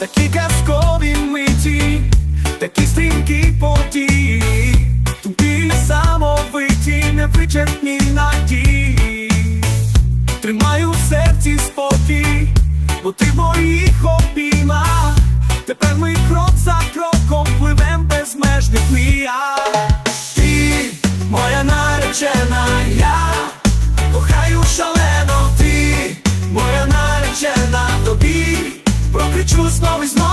такі казкові миті, такі стрімкі події, тобі самовиті, невичерпні надії. Тримаю в серці спокій, бо ти моїх обіймах. Тепер ми крок за кроком пливем безмежних мріях. шалено, ти, моя наречена, тобі прокричу знову і знову